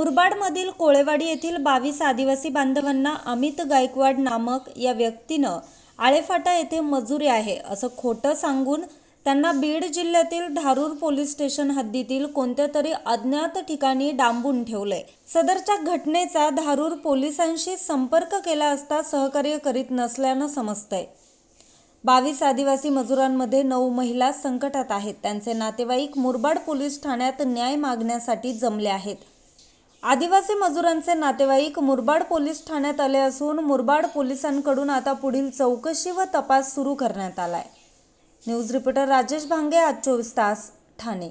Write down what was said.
मुरबाडमधील कोळेवाडी येथील बावीस आदिवासी बांधवांना अमित गायकवाड नामक या व्यक्तीनं आळेफाटा येथे मजुरी आहे असं खोटं सांगून त्यांना बीड जिल्ह्यातील धारूर पोलीस स्टेशन हद्दीतील कोणत्या तरी अज्ञात ठिकाणी डांबून ठेवलंय सदरच्या घटनेचा धारूर पोलिसांशी संपर्क केला असता सहकार्य करीत नसल्यानं समजतंय. बावीस आदिवासी मजुरांमध्ये नऊ महिला संकटात आहेत. त्यांचे नातेवाईक मुरबाड पोलीस ठाण्यात न्याय मागण्यासाठी जमले आहेत. आदिवासी मजुरांचे नातेवाईक मुरबाड पोलीस ठाण्यात आले असून मुरबाड पोलिसांकडून आता पुढील चौकशी व तपास सुरू करण्यात आलाय. न्यूज रिपोर्टर राजेश भांगे आज चोवीस तास ठाणे.